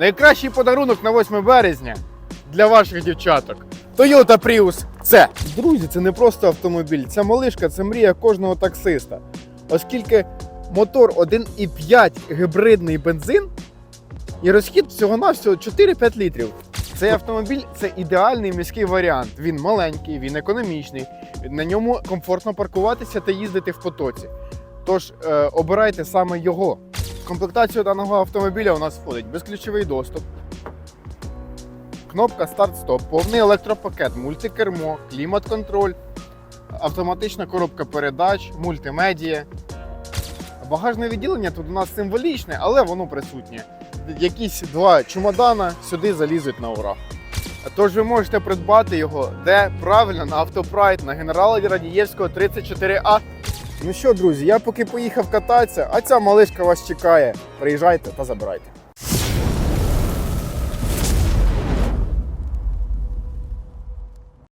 Найкращий подарунок на 8 березня для ваших дівчаток. Toyota Prius C. Друзі, це не просто автомобіль, це малишка, це мрія кожного таксиста. Оскільки мотор 1,5 гібридний бензин і розхід всього-навсього 4-5 літрів. Цей автомобіль це ідеальний міський варіант. Він маленький, він економічний, на ньому комфортно паркуватися та їздити в потоці. Тож е, обирайте саме його. Комплектацію даного автомобіля у нас входить безключовий доступ, кнопка старт-стоп, повний електропакет, мультикермо, клімат-контроль, автоматична коробка передач, мультимедія. Багажне відділення тут у нас символічне, але воно присутнє. Якісь два чемодана сюди залізуть на ура. Тож ви можете придбати його де правильно на автопрайд на генерала Радієвського 34А. Ну що, друзі, я поки поїхав кататися, а ця малишка вас чекає. Приїжджайте та забирайте.